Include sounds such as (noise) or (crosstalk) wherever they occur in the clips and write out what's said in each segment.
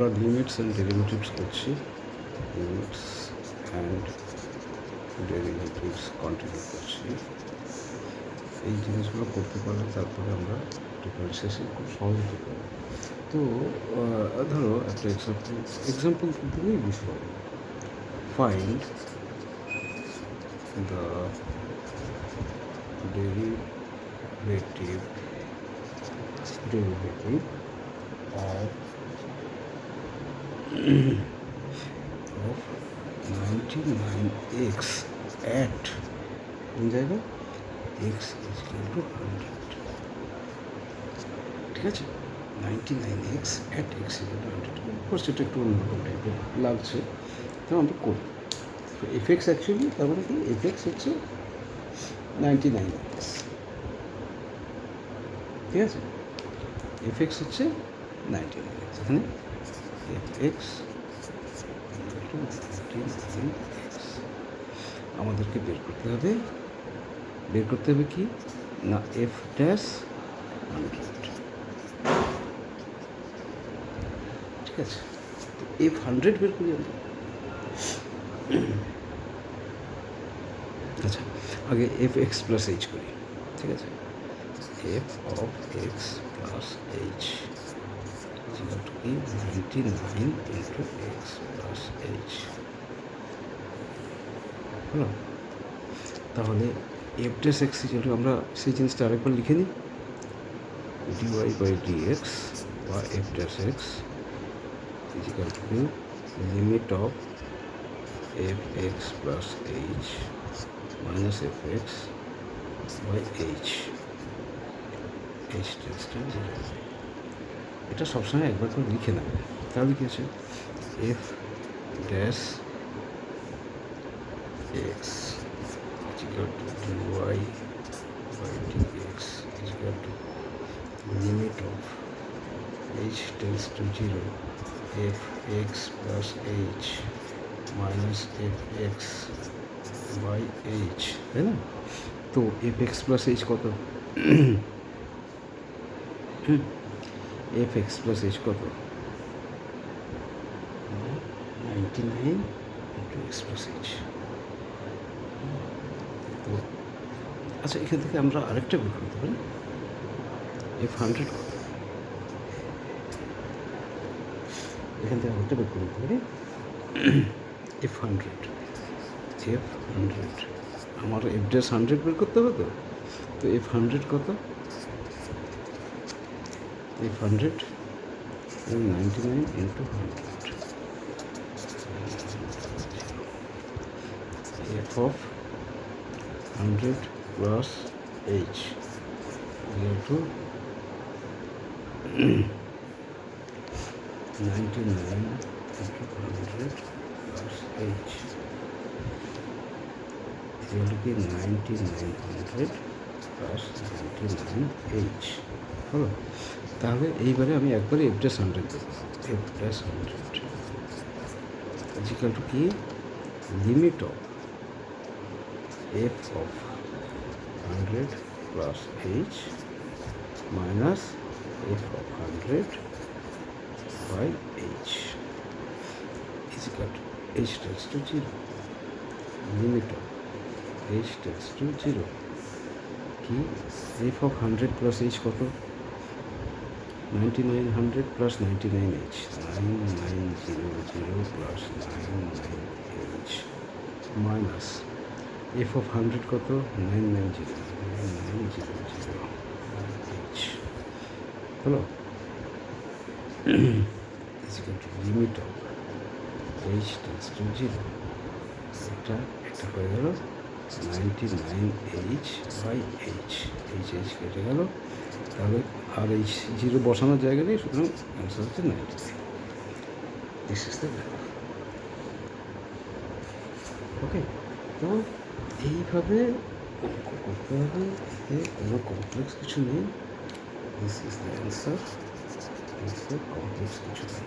আমরা limits and derivatives করছি। Limits and derivatives continue করছি। এই জিনিসগুলো করতে পারলে তারপরে আমরা ডিফারেন্সিয়েশন খুব সহজ পারি তো ধরো একটা এক্সাম্পল এক্সাম্পল দিলেই বিষয়। Find the derivative derivative of of 99x at, কোন জায়গা? X is equal to 100 ঠিক আছে? Ninety nine x at x equal to course এটা একটু অন্যরকম টাইপের লাগছে। তো আমরা করি। তো অ্যাকচুয়ালি তার মানে কি? এফ হচ্ছে নাইনটি নাইন এক্স ঠিক আছে? এফ এক্স হচ্ছে নাইনটি নাইন এক্স এখানে এক্স আমাদেরকে বের করতে হবে। বের করতে হবে কি? না এফ ড্যাশ হান্ড্রেড ঠিক আছে? এফ হান্ড্রেড বের করি আমরা। আচ্ছা আগে এফ এক্স প্লাস এইচ করি। ঠিক আছে? F of X plus H equal to কি ninety nine into X plus H হলো তাহলে F dash X equal to আমরা সেই জিনিসটা আরেকবার লিখে নিই। D y by d x বা f dash x equal to limit of f x plus h minus f x by h h tends to zero এটা সবসময় একবার করে লিখে নেবে। তাহলে কি আছে? F dash x equal to by D X equal to limit of h tends to 0 f x plus h minus f x by h, তাই না? তো এফ এক্স প্লাস এইচ কত? এফ এক্স প্লাস এইচ কত ninety nine x plus h তো আচ্ছা এখান থেকে আমরা আরেকটা বের করতে পারি। এফ হান্ড্রেড কত এখান থেকে আরেকটা বের করে দিতে পারি। এফ হান্ড্রেড এফ হান্ড্রেড আমার এফ ড্যাশ হান্ড্রেড বের করতে হবে তো? তো এফ হান্ড্রেড কত? F hundred ninety nine into hundred f of hundred plus h equal to 99 into 100 plus h equal to (clears throat) কি 9900 plus 99 h. হলো তাহলে এইবারে আমি একবারে f dash hundred f dash hundred equal to কি? Limit of f of hundred plus h minus f of 100 by h is to h tends to 0 limit of h tends to 0 কি? F of hundred plus h কত? 9900 plus 99h 9900 plus 99h minus f of 100 কত 990 990 h হলো is equal to limit of h tends to 0 এটা এটা হয়ে গেল ninety nine h by h h h কেটে গেল তাহলে আর এই জিরো বসানোর জায়গা নেই সুতরাং অ্যান্সার হচ্ছে ninety this is the okay তো এইভাবে করতে হবে, এতে কোনো কমপ্লেক্স কিছু নেই this is the answer complex কিছু নেই?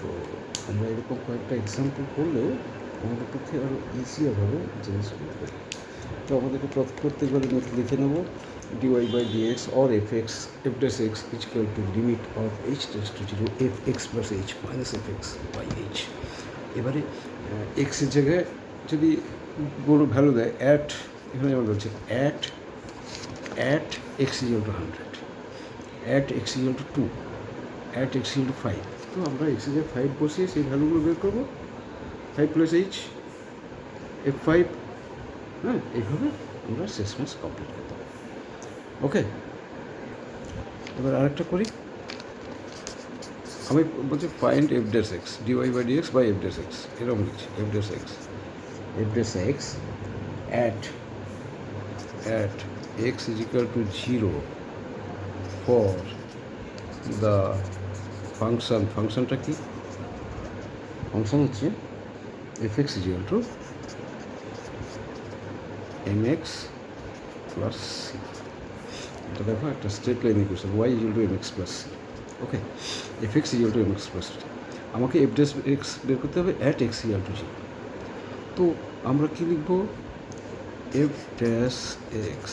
তো আমরা এরকম কয়েকটা এক্সাম্পল করলে আমাদের পক্ষে আরও ইজিয়ার হবে জিনিসগুলো। তো আমাদেরকে প্রত- প্রত্যেকবারে লিখে নেব। dy by dx or fx, f dash x is equal to limit of h tends to 0 f x plus h minus fx by h এবারে এক্সের জায়গায় যদি কোনো ভ্যালু দেয় অ্যাট এখানে যেমন বলছে at at x equal to hundred at x equal to two at x equal to five তো আমরা এক্সের ফাইভ বসিয়ে সেই ভ্যালুগুলো বের করব। Five plus h f five হ্যাঁ এইভাবে আমরা শেষমেশ কমপ্লিট করতে পারি ওকে এবার আরেকটা করি। আমি বলছি find f dash x d y by d x by f dash x এরকম লিখছি f dash x f dash x at at x is equal to zero for the function ফাংশনটা কি? ফাংশন হচ্ছে f x is equal to m x plus c এটা দেখো, একটা straight line equation y equal to m x plus c okay f x equal to m x plus আমাকে f dash x বের করতে হবে at x equal to zero তো আমরা কী লিখব? F dash x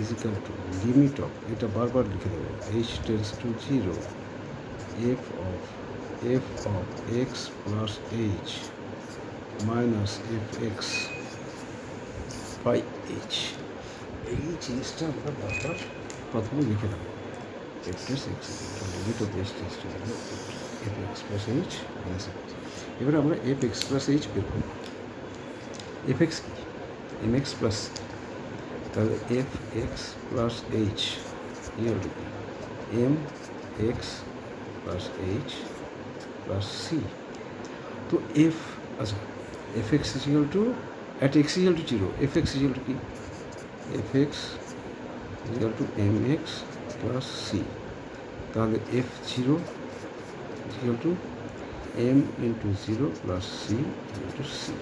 is equal to limit of এটা বারবার লিখে দেবো h tends to zero f of f of x plus h minus f x h এই জিনিসটা আমরা বারবার প্রথমে লিখে দেবো f plus x limit of tends f x plus h minus এবার আমরা এফ এক্স প্লাস এইচ বের করব। F x m x plus তাহলে এফ এক্স প্লাস এইচ ইয়ার m x plus h plus c তো এফ আচ্ছা f x equal to at x equal to zero f x equal to কি f x equal to m x plus c তাহলে f zero equal to m into zero plus c into c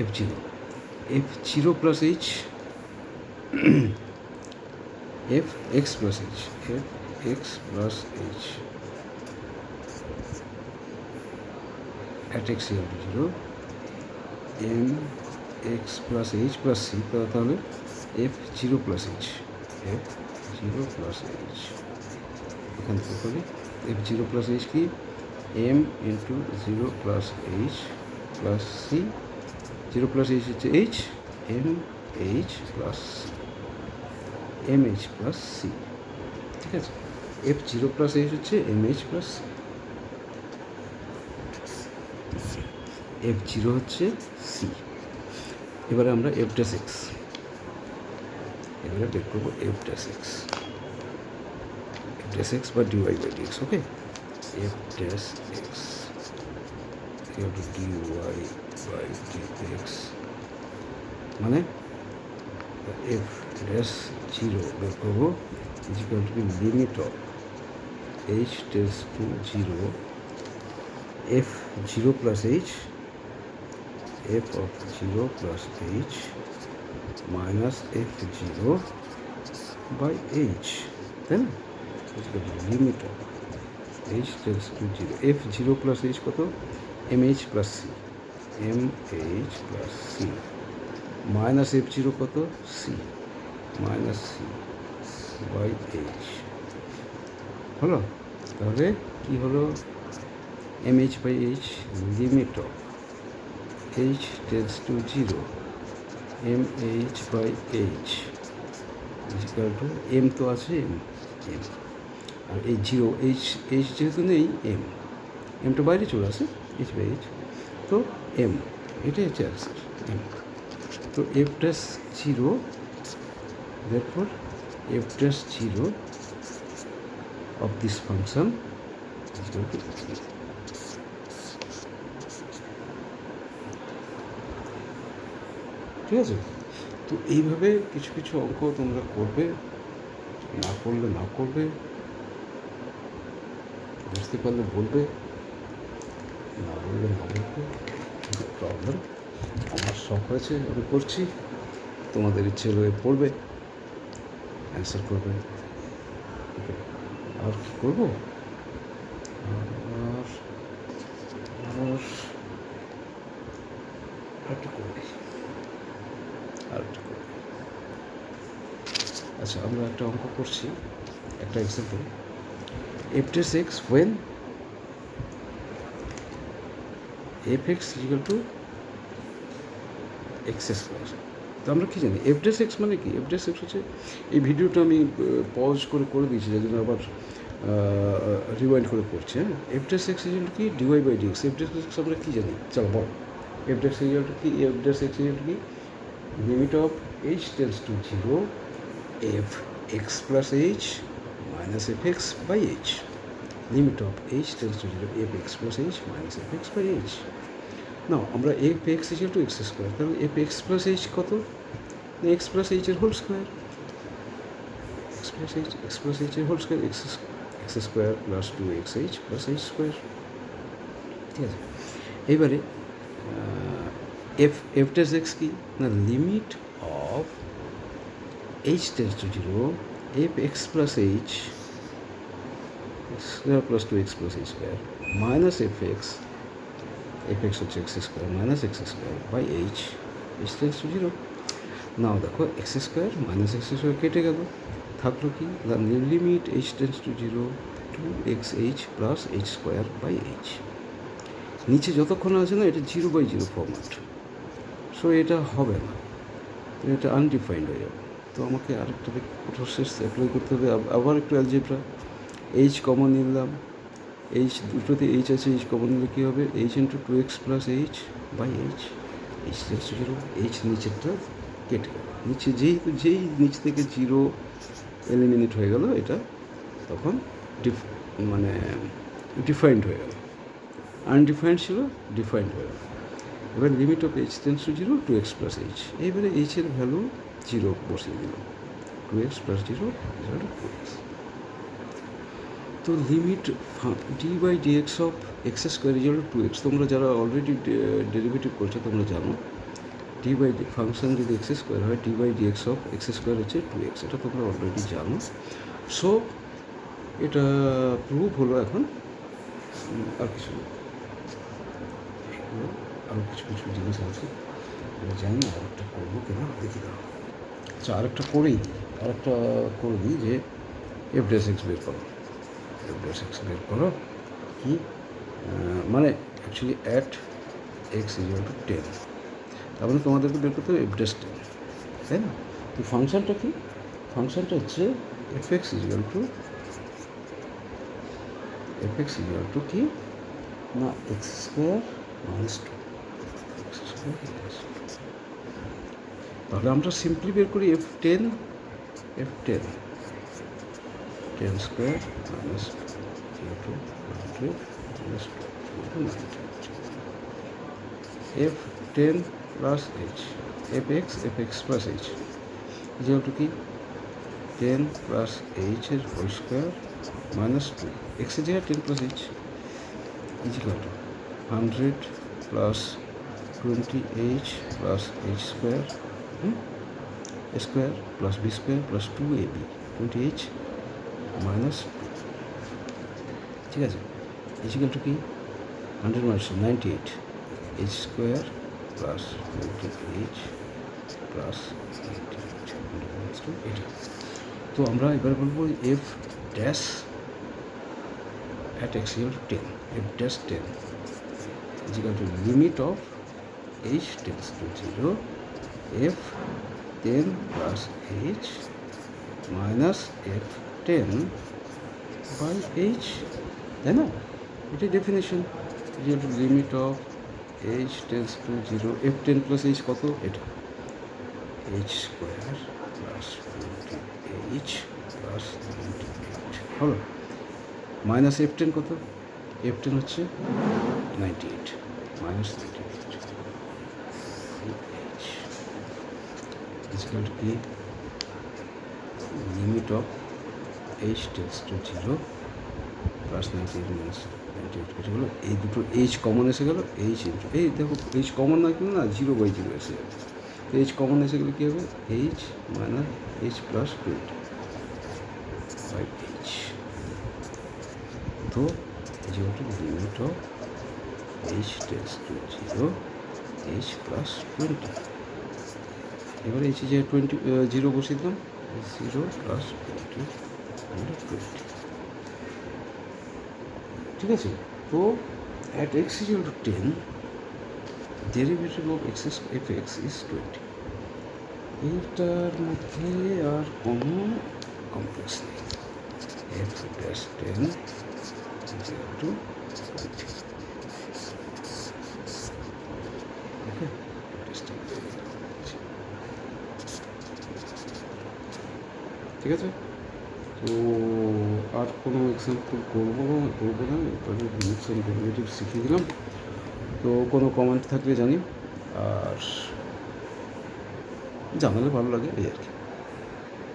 f zero f zero plus h f x plus h f x plus h at x equal to 0 (clears throat) m x plus h plus c তাহলে f 0 plus h f 0 plus h এখান থেকে করি f 0 plus h কি m into 0 plus h plus c 0 plus h হচ্ছে h m h plus c m h plus c ঠিক আছে f 0 plus h হচ্ছে m h plus c f zero হচ্ছে c এবারে আমরা এফ ড্যাস এক্স এবারে বের করব f dash x f dash x বা d y by d x okay f dash x d y by d x মানে f dash zero বের করব equal to b limit of h tends to zero f zero plus h f of 0 plus h minus f 0 by h, তাই না? Limit h tends to zero f zero plus h কত? M h plus c m h plus c minus f zero কত? C minus c by h হলো? তাহলে কী হলো? M h by h limit of tends to 0 m h by h, is equal to m তো আছে m m আর এই zero H H যেহেতু নেই এম এমটা বাইরে চলে আসে এইচ বাই এইচ তো এম এটাই হচ্ছে অ্যান্সার এম তো f dash zero therefore f dash zero of this function is equal to ঠিক আছে? তো এইভাবে কিছু কিছু অঙ্ক তোমরা করবে, না করলে না করবে, বুঝতে পারলে বলবে, না বললে না বলবে প্রবলেম আমার শখ হয়েছে, আমি করছি, তোমাদের ইচ্ছে হয়ে পড়বে অ্যান্সার করবে। ওকে আর কি করব? আর আর করবি? আর আচ্ছা আমরা একটা অঙ্ক করছি, একটা example f dash x when f x equal to x square তো আমরা কী জানি? এফ ডেস এক্স মানে কি? এফ ডেস এক্স হচ্ছে, এই ভিডিওটা আমি পজ করে করে দিয়েছি, যার জন্য আবার রিওয়াইন্ড করে করছি হ্যাঁ? এফ ডেস এক্স ইজিক্যাল কি? D y by d x f dash x আমরা কী জানি? চলো বল। এফ ডেস ইজিক্যাল কি? এফ ডেস এক্স ইজিক্যাল কি? Limit h tends to zero f x plus h minus f x by h limit of h tends to zero f x plus h minus f x by h না আমরা f x equal to x square তাহলে f x plus h কত? X plus এইচের whole square x plus h x plus এইচের whole square x x square plus two x h plus h square ঠিক আছে? এইবারে f f dash x কি? না limit of h tends to zero f x plus h square plus two x plus h square minus f x f x হচ্ছে x square minus x square by h h tends to zero now দেখো x square minus x square কেটে গেল। থাকল কি? Limit h tends to zero two x h plus h square by h নিচে যতক্ষণ আছে না, এটা zero by zero format so এটা হবে না। তো এটা আনডিফাইন্ড হয়ে যাবে। তো আমাকে আরেকটা প্রসেস অ্যাপ্লাই করতে হবে। আবার একটু অ্যালজেব্রা এইচ কমন নিলাম। এইচ দুটোতে এইচ আছে এইচ কমন নিলে কী হবে? H into two x plus h by h h zero h নিচেরটা কেটে গেল। নিচে যেই যেই নিচ থেকে জিরো এলিমিনেট হয়ে গেল, এটা তখন ডিফ মানে ডিফাইন্ড হয়ে গেল। আনডিফাইন্ড ছিল ডিফাইন্ড হয়ে গেল। এবার limit of h tends to zero two x plus h এইবারে এইচের ভ্যালু জিরো বসিয়ে দিলাম। Two x plus zero two x তো limit d by d x of x square is two x তোমরা যারা অলরেডি ডেরিভেটিভ করছ, তোমরা জানো। ডি বাই ডি ফাংশন যদি এক্স স্কোয়ার হয় d by d x of x square হচ্ছে two x এটা তোমরা অলরেডি জানো। সো এটা প্রুভ হলো এখন। আর কিছু না। আরও কিছু কিছু জিনিস আছে। আমি জানি না আরেকটা করব কিনা, দেখি দাও আচ্ছা আরেকটা করেই আরেকটা করে দিই যে এফ ডেস এক্স বের করো। এফ ডেস এক্স বের করো কি মানে actually at x equal to ten তার মানে তোমাদেরকে বের করতে হবে এফ ডেস টেন তাই না? তো ফাংশনটা কি? ফাংশনটা হচ্ছে f x equal to f x equal to কি? না x square minus two x square minus two তাহলে আমরা সিম্পলি বের করি f ten f ten ten square minus two hundred f ten plus h f x f x plus h to কি? Ten plus এইচের whole square minus two এক্সের জায়গায় ten plus h equal to hundred plus twenty h plus h square square plus b square plus two a b twenty h minus ঠিক আছে? Equal to কি? Hundred minus ninety eight h square plus twenty h plus two তো আমরা এবার বলব f dash at to 10 f dash 10 is equal to limit of h tends to 0 f 10 plus h minus f 10 by h. তাই না এটি definition equal to limit of h tends to zero f ten plus h কত? এটা। H square plus twenty h plus ninety eight হলো। Minus f ten কত? F ten হচ্ছে ninety eight minus ninety eight h equal to কি limit of h tends to zero plus ninety eight minus কেটে গেলো এই দুটো H common এসে গেলো এইচ ইন্টু এই দেখো এইচ কমন নয় কিন্তু না জিরো বাই জিরো এসে যাবে এইচ কমন এসে গেলে কী হবে? H minus h plus twenty by h তো two limit of h tends to zero h plus twenty এবারে এইচ যে টোয়েন্টি জিরো বসিয়ে দিলাম। জিরো প্লাস টোয়েন্টি টোয়েন্টি ঠিক আছে? তো at x equal to ten derivative of x f x is twenty এইটার মধ্যে আর কোনো কমপ্লেক্স নেই। F dash ten zero to twenty okay ঠিক আছে? তো আর কোনো এক্সাম্পল করব করব না অ্যান্ড ডেরিভেটিভ শিখিয়ে দিলাম তো কোনো কমেন্ট থাকলে জানি, আর জানালে ভালো লাগে, এই আর কি।